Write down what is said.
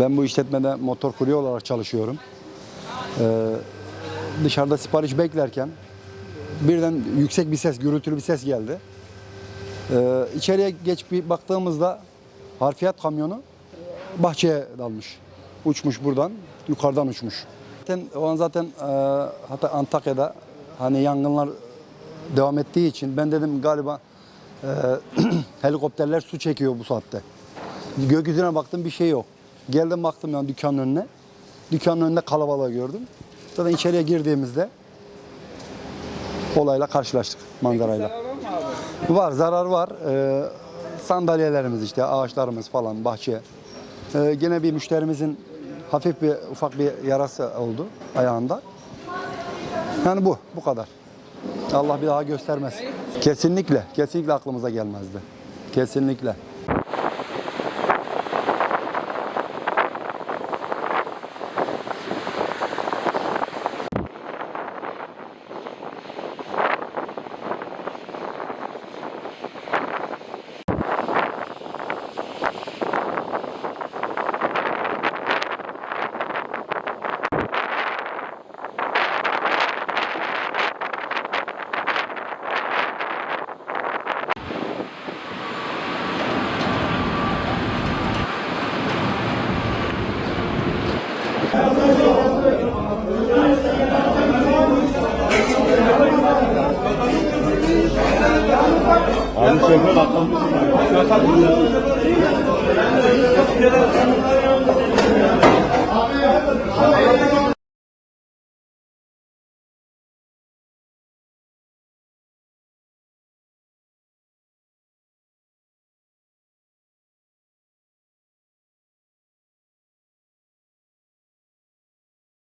Ben bu işletmede motor kurye olarak çalışıyorum. Ee, dışarıda sipariş beklerken birden yüksek bir ses, gürültülü bir ses geldi. Ee, içeriye geç bir baktığımızda harfiyat kamyonu bahçeye dalmış. Uçmuş buradan, yukarıdan uçmuş. Zaten, o an zaten e, hatta Antakya'da hani yangınlar devam ettiği için ben dedim galiba e, helikopterler su çekiyor bu saatte. Gökyüzüne baktım bir şey yok. Geldim baktım yani dükkanın önüne. Dükkanın önünde kalabalığı gördüm. Zaten içeriye girdiğimizde olayla karşılaştık manzarayla. Zarar var zarar var. Ee, sandalyelerimiz işte ağaçlarımız falan bahçe. Ee, gene bir müşterimizin hafif bir ufak bir yarası oldu ayağında. Yani bu bu kadar. Allah bir daha göstermez. Kesinlikle kesinlikle aklımıza gelmezdi. Kesinlikle. Abi şöyle atlamışsın.